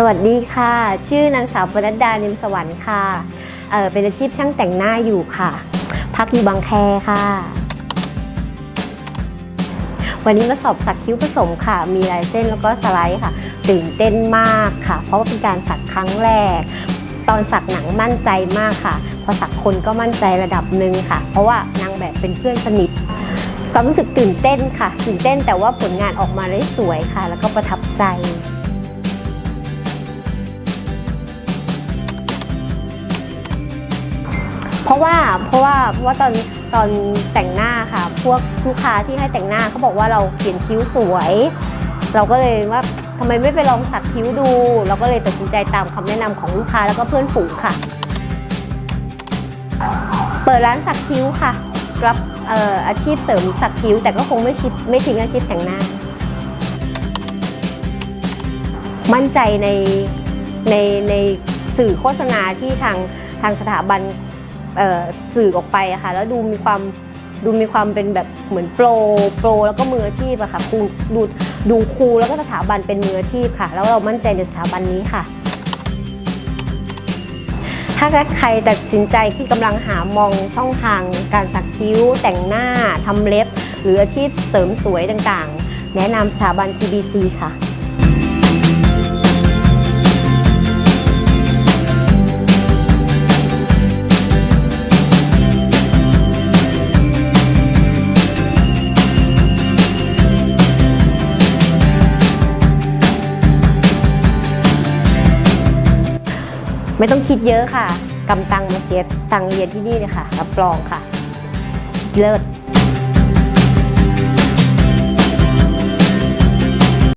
สวัสดีค่ะ ชื่อนางสาวปนัดดานิมสวรรค์ค่ะเเป็นอาชีพช่างแต่งหน้าอยู่ค่ะ พักอยู่บางแคค่ะ วันนี้มาสอบสักคิ้วผสมค่ะ มีลายเส้นแล้วก็สไลด์ค่ะ ตื่นเต้นมากค่ะ เพราะว่าเป็นการสักครั้งแรก ตอนสักหนังมั่นใจมากค่ะ พอสักคนก็มั่นใจระดับหนึ่งค่ะ เพราะว่านางแบบเป็นเพื่อนสนิทความรู้สึกตื่นเต้นค่ะ ตื่นเต้นแต่ว่าผลงานออกมาได้สวยค่ะ แล้วก็ประทับใจ เพราะว่าเพราะว่าเพราะว่าตอนตอนแต่งหน้าค่ะ พวกลูกค้าที่ให้แต่งหน้าเขาบอกว่าเราเขียนคิ้วสวย เราก็เลยว่าทำไมไม่ไปลองสักคิ้วดู เราก็เลยตัดสินใจตามคำแนะนำของลูกค้าแล้วก็เพื่อนฝูงค่ะ เปิดร้านสักคิ้วค่ะ รับอออาชีพเสริมสักคิ้ว แต่ก็คงไม่ชิปไม่ทิ้งอาชีพแต่งหน้า มั่นใจในในในสื่อโฆษณาที่ทางทางสถาบัน สื่อออกไปอะค่ะแล้วดูมีความดูมีความเป็นแบบเหมือนโปรโปรแล้วก็มืออาชีพอะค่ะครูดูดูครูแล้วก็สถาบันเป็นมืออาชีพค่ะ แล้วเรามั่นใจในสถาบันนี้ค่ะ ถ้าใครตัดสินใจที่กำลังหามองช่องทาง การสักคิ้ว แต่งหน้าทำเล็บ หรืออาชีพเสริมสวยต่างๆ แนะนำสถาบัน TBC ค่ะ ไม่ต้องคิดเยอะค่ะกำตังมาเสียตังเรียนที่นี่เลยค่ะรับรองค่ะ เลิศ